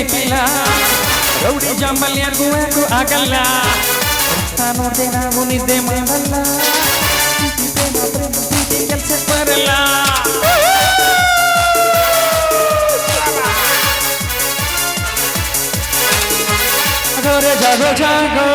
ಬೇಕಿಲ್ಲ ರೌಡಿ ಜಾಂಬಲ್ ಯಾರಿಗೂ ಯಾಕೂ ಆಗಲ್ಲ ನೋಡ್ದೆ ನಾವು ನಿದ್ದೆ ಮಾಡಲ್ಲ ಕೆಲಸ ಬರಲ್ಲ ಜಾಗೋ ರೇ ಜಾಗೋ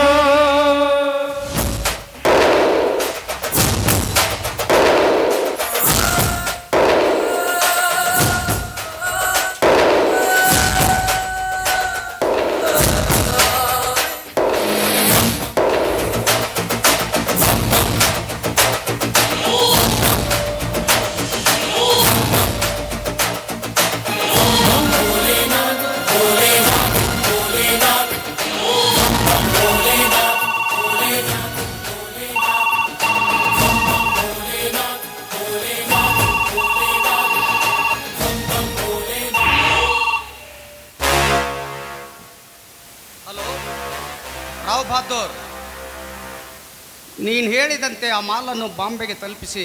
ನೀನು ಹೇಳಿದಂತೆ ಆ ಮಾಲನ್ನು ಬಾಂಬೆಗೆ ತಲುಪಿಸಿ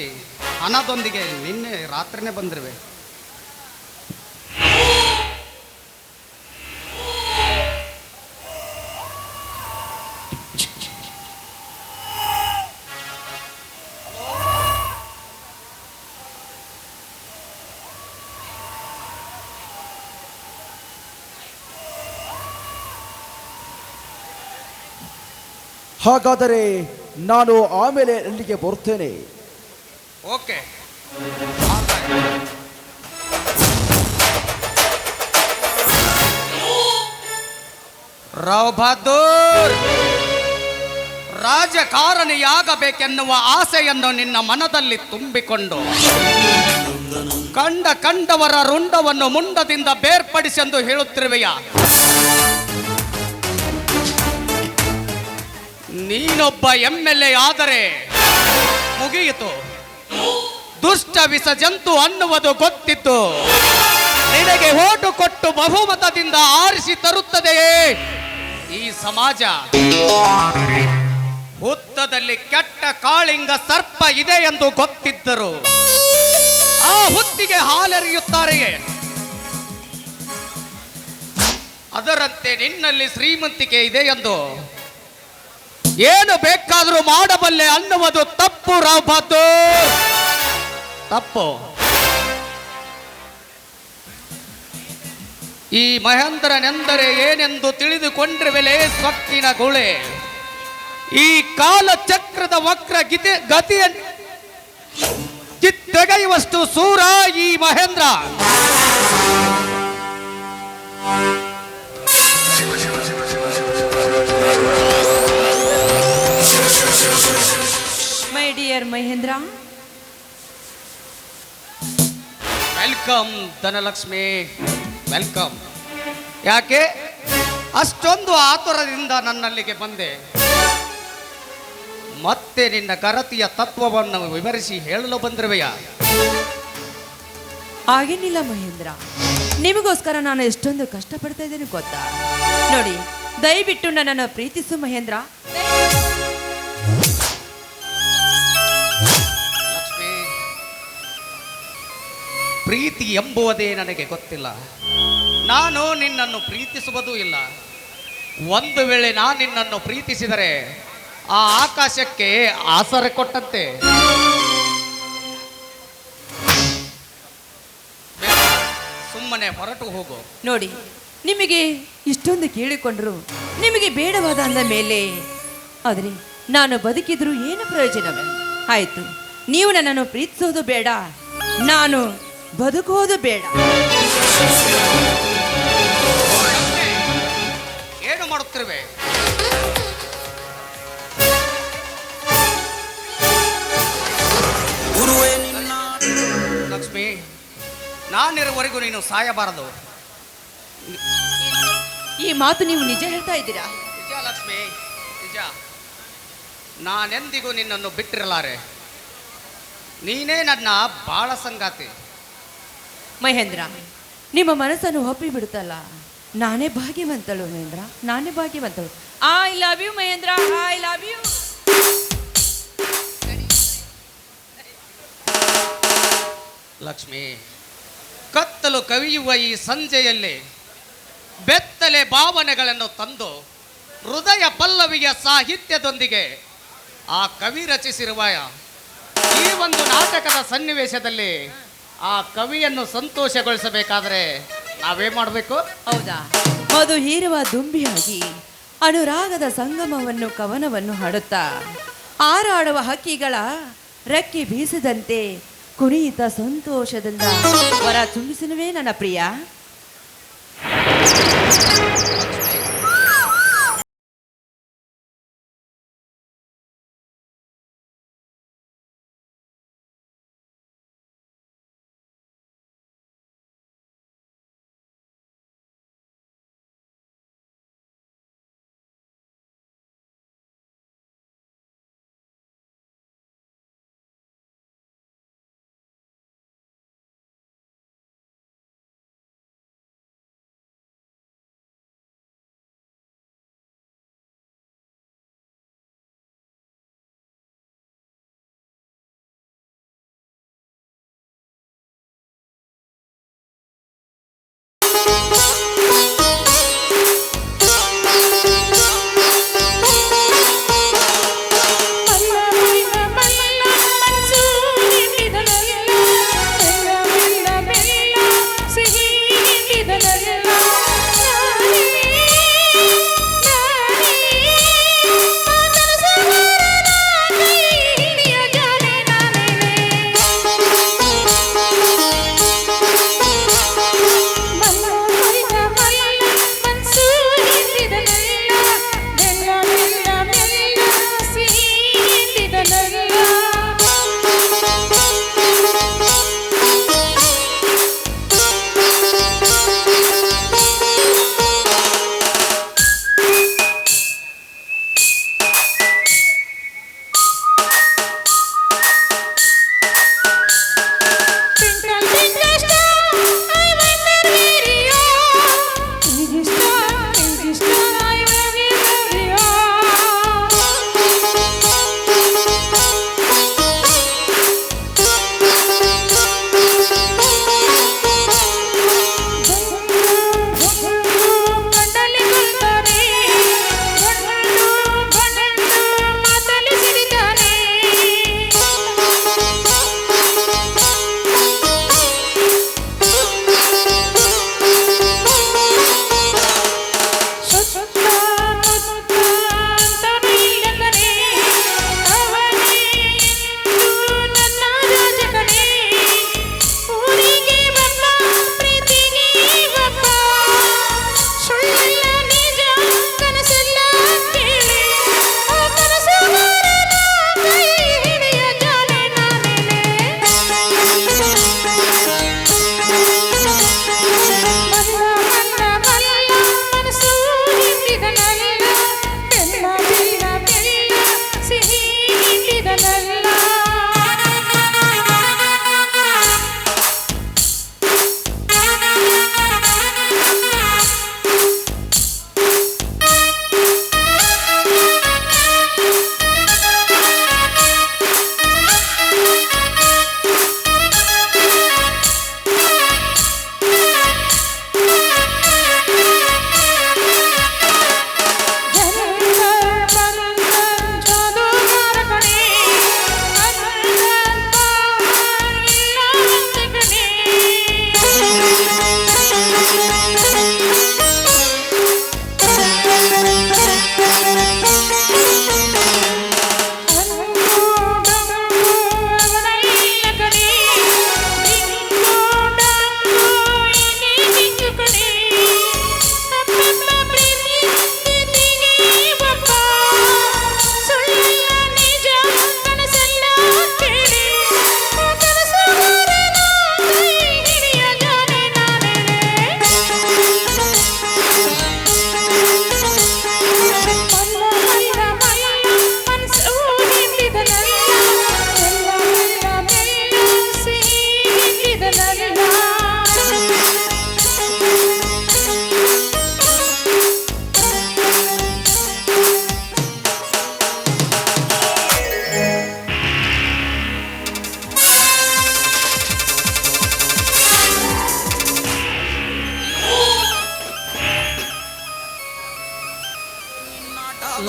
ಹಣದೊಂದಿಗೆ ನಿನ್ನೆ ರಾತ್ರಿನೇ ಬಂದಿರುವೆ. ಹಾಗಾದರೆ ನಾನು ಆಮೇಲೆ ಅಲ್ಲಿಗೆ ಬರ್ತೇನೆ. ಓಕೆ. ರಾವ್ ಬಹದ್ದೂರ್, ರಾಜಕಾರಣಿಯಾಗಬೇಕೆನ್ನುವ ಆಸೆಯನ್ನು ನಿನ್ನ ಮನದಲ್ಲಿ ತುಂಬಿಕೊಂಡು, ಕಂಡ ಕಂಡವರ ರುಂಡವನ್ನು ಮುಂಡದಿಂದ ಬೇರ್ಪಡಿಸೆಂದು ಹೇಳುತ್ತಿರುವೆಯ? ನೀನೊಬ್ಬ ಎಂ ಎಲ್ ಎ ಆದರೆ ಮುಗಿಯಿತು. ದುಷ್ಟ ವಿಷ ಜಂತು ಅನ್ನುವುದು ಗೊತ್ತಿತ್ತು. ನಿನಗೆ ಓಟು ಕೊಟ್ಟು ಬಹುಮತದಿಂದ ಆರಿಸಿ ತರುತ್ತದೆಯೇ? ಈ ಸಮಾಜ. ಹುತ್ತದಲ್ಲಿ ಕೆಟ್ಟ ಕಾಳಿಂಗ ಸರ್ಪ ಇದೆ ಎಂದು ಗೊತ್ತಿದ್ದರು. ಆ ಹುತ್ತಿಗೆ ಹಾಲೆರೆಯುತ್ತಾರೆಯೇ? ಅದರಂತೆ ನಿನ್ನಲ್ಲಿ ಶ್ರೀಮಂತಿಕೆ ಇದೆ ಎಂದು ಏನು ಬೇಕಾದರೂ ಮಾಡಬಲ್ಲೆ ಅನ್ನುವುದು ತಪ್ಪು ರಾಬಾತು ತಪ್ಪು. ಈ ಮಹೇಂದ್ರನೆಂದರೆ ಏನೆಂದು ತಿಳಿದುಕೊಂಡಿರುವೆಲೆ ಸೊಕ್ಕಿನ ಗುಳೆ. ಈ ಕಾಲಚಕ್ರದ ವಕ್ರ ಗಿತೆ ಗತಿಯ ಕಿತ್ತೆಗೆಯುವಷ್ಟು ಸೂರ ಈ Mahendra. Dear Mahendra welcome Dhanalakshmi welcome ಯಾಕೆ? ಅಷ್ಟೊಂದು ಆತುರದಿಂದ ನನ್ನಲ್ಲಿಗೆ ಬಂದೆ. ಮತ್ತೆ ನಿನ್ನ ಗರತಿಯ ತತ್ವವನ್ನು ವಿವರಿಸಿ ಹೇಳಲು ಬಂದಿರುವೆಯ? ಆಗೇನಿಲ್ಲ ಮಹೇಂದ್ರ. ನಿಮಗೋಸ್ಕರ ನಾನು ಎಷ್ಟೊಂದು ಕಷ್ಟಪಡ್ತಾ ಇದ್ದೇನೆ ಗೊತ್ತಾ? ನೋಡಿ ದಯವಿಟ್ಟು ನನ್ನನ್ನು ಪ್ರೀತಿಸು ಮಹೇಂದ್ರ. ಪ್ರೀತಿ ಎಂಬುವುದೇ ನನಗೆ ಗೊತ್ತಿಲ್ಲ. ನಾನು ನಿನ್ನನ್ನು ಪ್ರೀತಿಸುವುದೂ ಇಲ್ಲ. ಒಂದು ವೇಳೆ ನಾನು ನಿನ್ನನ್ನು ಪ್ರೀತಿಸಿದರೆ ಆ ಆಕಾಶಕ್ಕೆ ಆಸರೆ ಕೊಟ್ಟಂತೆ. ಸುಮ್ಮನೆ ಹೊರಟು ಹೋಗು. ನೋಡಿ, ನಿಮಗೆ ಇಷ್ಟೊಂದು ಕೇಳಿಕೊಂಡ್ರು ನಿಮಗೆ ಬೇಡವಾದ ಅಂದ ಮೇಲೆ, ಆದರೆ ನಾನು ಬದುಕಿದ್ರು ಏನು ಪ್ರಯೋಜನವೇ? ಆಯಿತು, ನೀವು ನನ್ನನ್ನು ಪ್ರೀತಿಸೋದು ಬೇಡ. ನಾನು ಬದುಕೋದು ಬೇಡ. ಏನು ಮಾಡುತ್ತಿರುವೆ? ಲಕ್ಷ್ಮಿ ನಾನಿರುವವರೆಗೂ ನೀನು ಸಾಯಬಾರದು. ಈ ಮಾತು ನೀವು ನಿಜ ಹೇಳ್ತಾ ಇದ್ದೀರಾ? ನಿಜ ಲಕ್ಷ್ಮಿ ನಿಜ. ನಾನೆಂದಿಗೂ ನಿನ್ನನ್ನು ಬಿಟ್ಟಿರಲಾರೆ. ನೀನೇ ನನ್ನ ಬಾಳ ಸಂಗಾತಿ. ಮಹೇಂದ್ರ, ನಿಮ್ಮ ಮನಸ್ಸನ್ನು ಒಪ್ಪಿ ಬಿಡುತ್ತಲ್ಲ? ನಾನೇ ಭಾಗ್ಯವಂತಳು ಮಹೇಂದ್ರ, ನಾನೇ ಭಾಗ್ಯವಂತಳು. I love you Mahendra I love you Lakshmi, ಕತ್ತಲು ಕವಿಯುವ ಈ ಸಂಜೆಯಲ್ಲಿ ಬೆತ್ತಲೆ ಭಾವನೆಗಳನ್ನು ತಂದು ಹೃದಯ ಪಲ್ಲವಿಯ ಸಾಹಿತ್ಯದೊಂದಿಗೆ ಆ ಕವಿ ರಚಿಸಿರುವ ಈ ಒಂದು ನಾಟಕದ ಸನ್ನಿವೇಶದಲ್ಲಿ ಆ ಕವಿಯನ್ನು ಸಂತೋಷಗೊಳಿಸಬೇಕಾದರೆ ನಾವೇ ಮಾಡಬೇಕು? ಹೌದಾ? ಮಧು ಹೀರುವ ದುಂಬಿಯಾಗಿ ಅನುರಾಗದ ಸಂಗಮವನ್ನು ಕವನವನ್ನು ಹಾಡುತ್ತಾ ಆರಾಡುವ ಹಕ್ಕಿಗಳ ರೆಕ್ಕೆ ಬೀಸದಂತೆ ಕುಣಿಯಿತ ಸಂತೋಷದಿಂದ ವರ ತುಂಬಿಸಿನವೇ ನನ್ನ ಪ್ರಿಯ.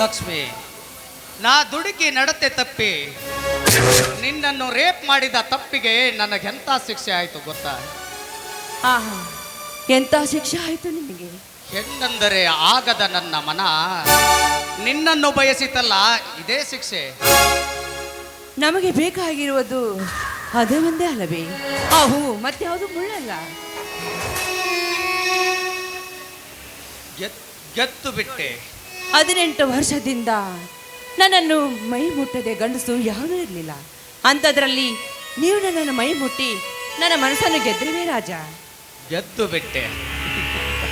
ಲಕ್ಷ್ಮಿ ನಾ ದುಡುಕಿ ನಡತೆ ತಪ್ಪಿ ನಿನ್ನನ್ನು ರೇಪ್ ಮಾಡಿದ ತಪ್ಪಿಗೆ ನನಗೆಂತ ಶಿಕ್ಷೆ ಆಯಿತು ಗೊತ್ತಾ? ಆಹಾ ಎಂತ ಶಿಕ್ಷೆ ಆಯ್ತು ನಿಮಗೆ? ಹೆಣ್ಣಂದರೆ ಆಗದ ನನ್ನ ಮನ ನಿನ್ನನ್ನು ಬಯಸಿತಲ್ಲ ಇದೇ ಶಿಕ್ಷೆ. ನಮಗೆ ಬೇಕಾಗಿರುವುದು ಅದೇ ಒಂದೇ ಅಲ್ಲವೇ? ಆ ಮತ್ತು ಯಾವುದು ಮುಳ್ಳಲ್ಲ ಗೆತ್ತು ಗೆದ್ದು ಬಿಟ್ಟೆ. ಹದಿನೆಂಟು ವರ್ಷದಿಂದ ನನ್ನನ್ನು ಮೈ ಮುಟ್ಟದೆ ಗಂಡಸು ಯಾವುದೂ ಇರಲಿಲ್ಲ. ಅಂಥದ್ರಲ್ಲಿ ನೀವು ನನ್ನನ್ನು ಮೈ ಮುಟ್ಟಿ ನನ್ನ ಮನಸ್ಸನ್ನು ಗೆದ್ದಿವೆ ರಾಜ. ಗೆದ್ದು ಬಿಟ್ಟೆ.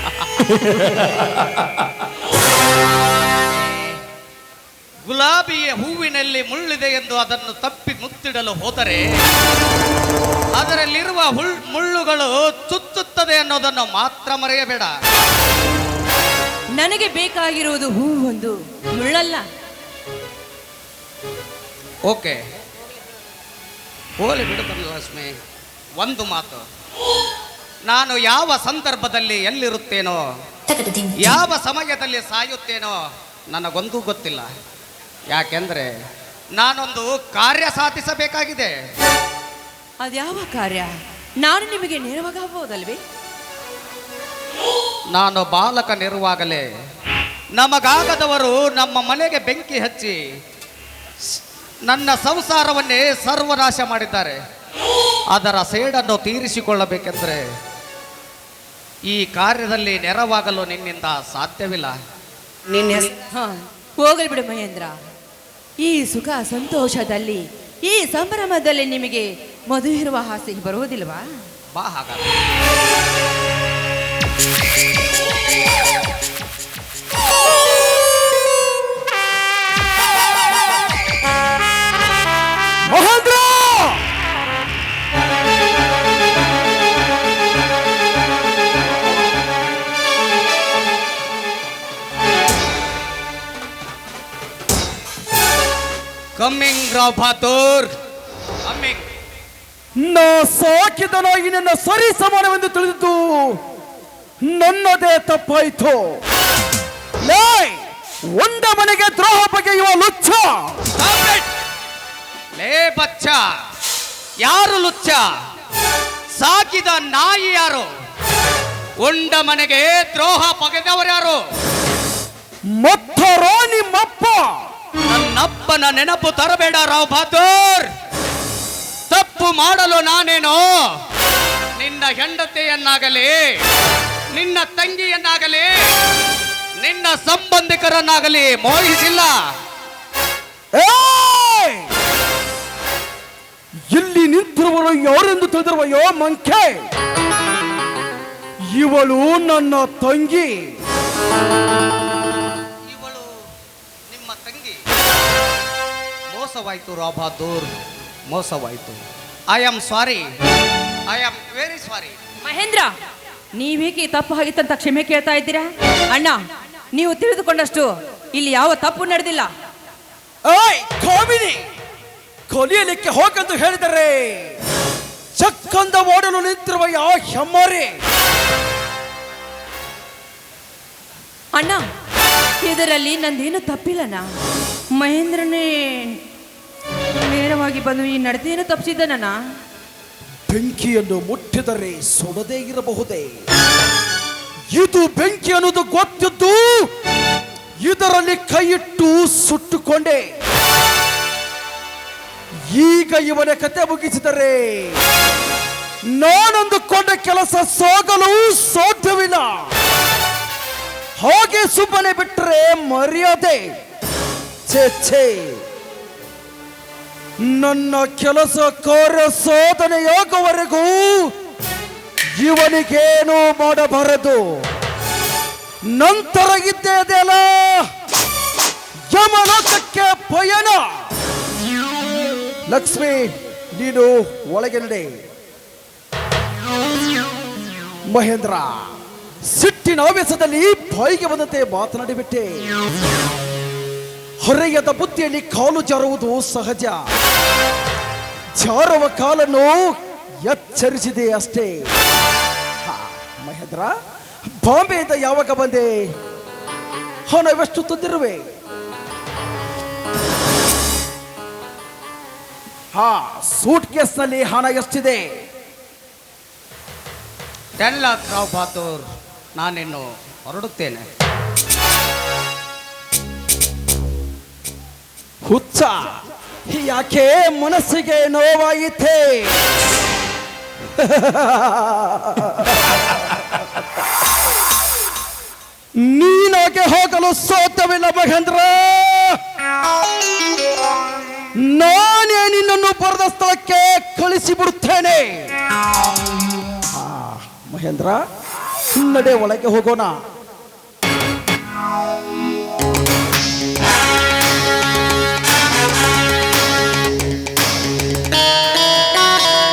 ಗುಲಾಬಿಯ ಹೂವಿನಲ್ಲಿ ಮುಳ್ಳಿದೆ ಎಂದು ಅದನ್ನು ತಪ್ಪಿ ಮುತ್ತಿಡಲು ಹೋದರೆ ಅದರಲ್ಲಿರುವ ಹುಳ್ ಮುಳ್ಳುಗಳು ಚುಚ್ಚುತ್ತದೆ ಅನ್ನೋದನ್ನು ಮಾತ್ರ ಮರೆಯಬೇಡ. ನನಗೆ ಬೇಕಾಗಿರುವುದು ಹೂ ಒಂದು ಮುಳ್ಳಲ್ಲ. ಓಕೆ. ಹೋಲಿ ಬಿಡುತ್ತಲ್ಲ ಲಕ್ಷ್ಮಿ. ಒಂದು ಮಾತು. ನಾನು ಯಾವ ಸಂದರ್ಭದಲ್ಲಿ ಎಲ್ಲಿರುತ್ತೇನೋ ಯಾವ ಸಮಯದಲ್ಲಿ ಸಾಯುತ್ತೇನೋ ನನಗೊಂದೂ ಗೊತ್ತಿಲ್ಲ. ಯಾಕೆಂದ್ರೆ ನಾನೊಂದು ಕಾರ್ಯ ಸಾಧಿಸಬೇಕಾಗಿದೆ. ಅದ್ಯಾವ ಕಾರ್ಯ? ನಾನು ನಿಮಗೆ ನೇರವಾಗಬಹುದಲ್ವೇ ನಾನು ಬಾಲಕನಿರುವಾಗಲೇ ನಮಗಾಗದವರು ನಮ್ಮ ಮನೆಗೆ ಬೆಂಕಿ ಹಚ್ಚಿ ನನ್ನ ಸಂಸಾರವನ್ನೇ ಸರ್ವನಾಶ ಮಾಡಿದ್ದಾರೆ. ಅದರ ಸೇಡನ್ನು ತೀರಿಸಿಕೊಳ್ಳಬೇಕೆಂದರೆ ಈ ಕಾರ್ಯದಲ್ಲಿ ನೆರವಾಗಲು ನಿನ್ನಿಂದ ಸಾಧ್ಯವಿಲ್ಲ. ನಿನ್ನ ಹಾ ಹೋಗಲಿ ಬಿಡು ಮಹೇಂದ್ರ. ಈ ಸುಖ ಸಂತೋಷದಲ್ಲಿ ಈ ಸಂಭ್ರಮದಲ್ಲಿ ನಿಮಗೆ ಮದುವೆ ಇರುವ ಹಾಸಿಗೆ ಬರುವುದಿಲ್ವಾ? ಬಾ ಹಾಗಾದ್ರೆ. ಕಮ್ಮಿಂಗ್ ರಾವ್ ಬಹದ್ದೂರ್ ಕಮ್ಮಿಂಗ್ ನಾ ಸಾಕಿದ ನಾಯಿ ನನ್ನ ಸರಿ ಸಮಾನವೆಂದು ತಿಳಿದಿದ್ದು. ನನ್ನದೇ ತಪ್ಪಾಯ್ತು. ಲೇ ಒಂದ ಮನೆಗೆ ದ್ರೋಹ ಬಗೆಯುವ ಲುಚ್ಚ! ಲೇ ಬಚ್ಚ ಯಾರು ಲುಚ್ಚ ಸಾಕಿದ ನಾಯಿ ಯಾರು? ಉಂಡ ಮನೆಗೆ ದ್ರೋಹ ಬಗೆದವರು ಯಾರು? ಮತ್ತರೋ ನಿಮ್ಮಪ್ಪ ನನ್ನಪ್ಪನ ನೆನಪು ತರಬೇಡ ರಾವ್ ಬಹದ್ದೂರ್. ತಪ್ಪು ಮಾಡಲು ನಾನೇನು? ನಿನ್ನ ಹೆಂಡತಿಯನ್ನಾಗಲಿ ನಿನ್ನ ತಂಗಿಯನ್ನಾಗಲಿ ನಿನ್ನ ಸಂಬಂಧಿಕರನ್ನಾಗಲಿ ಮೋಹಿಸಿಲ್ಲ. ಎಲ್ಲಿ ಇಲ್ಲಿ ನಿಂತಿರುವರು ಯಾರೆಂದು ತಿಳಿದಿರುವಯೋ ಮಂಕೆ? ಇವಳು ನನ್ನ ತಂಗಿ. ಇವಳು ನಿಮ್ಮ ತಂಗಿ. ಮೋಸವಾಯ್ತು Rao Bahadur ಮೋಸವಾಯ್ತು. I am sorry I am very sorry Mahendra ನೀವೇಕೆ ತಪ್ಪು ಆಗಿತ್ತಂತ ಕ್ಷಮೆ ಕೇಳ್ತಾ ಇದ್ದೀರಾ? ಅಣ್ಣ ನೀವು ತಿಳಿದುಕೊಂಡಷ್ಟು ಇಲ್ಲಿ ಯಾವ ತಪ್ಪು ನಡೆದಿಲ್ಲ. ಕಾಮಿನಿ ಕೊಲಿಯಲಿಕ್ಕೆ ಹೋಗಂದು ಹೇಳಿದರೆ ಚಕ್ಕಂದ ಓಡಲು ನಿಂತಿರುವ ಯಾವ ಹೆಮ್ಮರಿ? ಅಣ್ಣ ಇದರಲ್ಲಿ ನಂದೇನು ತಪ್ಪಿಲ್ಲಣ್ಣ. ಮಹೇಂದ್ರನೇ ನೇರವಾಗಿ ಬಂದು ಈ ನಡತೆಯನ್ನು ತಪ್ಪಿಸಿದ್ದನಣ್ಣ. ಬೆಂಕಿಯನ್ನು ಮುಟ್ಟಿದರೆ ಸುಡದೇ ಇರಬಹುದೇ? ಇದು ಬೆಂಕಿ ಅನ್ನೋದು ಗೊತ್ತಿದ್ದು ಇದರಲ್ಲಿ ಕೈಯಿಟ್ಟು ಸುಟ್ಟುಕೊಂಡೆ. ಈಗ ಇವನ ಕತೆ ಮುಗಿಸಿದರೆ ನಾನಂದುಕೊಂಡ ಕೆಲಸ ಸೋಗಲು ಸಾಧ್ಯವಿಲ್ಲ. ಹಾಗೆ ಸುಮ್ಮನೆ ಬಿಟ್ಟರೆ ಮರ್ಯಾದೆ. ಛೇ ಛೇ. ನನ್ನ ಕೆಲಸ ಕಾರ್ಯ ಸಾಧನೆಯಾಗುವವರೆಗೂ ಇವನಿಗೇನು ಮಾಡಬಾರದು. ನಂತರ ಇದ್ದೇದೆಲ್ಲ ಯಮಲೋಕಕ್ಕೆ ಪಯಣ. ಲಕ್ಷ್ಮಿ, ನೀನು ಒಳಗೆ ನಡೆ. ಮಹೇಂದ್ರ, ಸಿಟ್ಟಿನ ಆವೇಶದಲ್ಲಿ ಬಾಯಿಗೆ ಬಂದಂತೆ ಮಾತನಾಡಿಬಿಟ್ಟೆ. ಹೊರೆಯದ ಬುದ್ಧಿಯಲ್ಲಿ ಕಾಲು ಜಾರುವುದು ಸಹಜ. ಜಾರುವ ಕಾಲನ್ನು ಎಚ್ಚರಿಸಿದೆ ಅಷ್ಟೇ. ಮಹೇಂದ್ರ, ಬಾಂಬೆಯಿಂದ ಯಾವಾಗ ಬಂದೆ? ಹೋ ನಾವೆಷ್ಟು ತಂದಿರುವೆ. ಹಾ ಸೂಟ್ ಕೇಸ್ನಲ್ಲಿ ಹಣ ಎಷ್ಟಿದೆ? ಟೆನ್ ಲಾಕ್ ರಾವ್ ಬಹದ್ದೂರ್, ನಾನಿನ್ನು ಹೊರಡುತ್ತೇನೆ. ಹುಚ್ಚ. ಯಾಕೆ ಮನಸ್ಸಿಗೆ ನೋವಾಯಿತೆ? ನೀನಾಗೆ ಹೋಗಲು ಸೋತವಿಲ್ಲ ಮಹೇಂದ್ರ. ನಾನೇ ನಿನ್ನನ್ನು ಬರೆದ ಸ್ಥಳಕ್ಕೆ ಕಳಿಸಿ ಬಿಡುತ್ತೇನೆ ಆ, ಮಹೇಂದ್ರ ನಡೆ ಒಳಗೆ ಹೋಗೋಣ.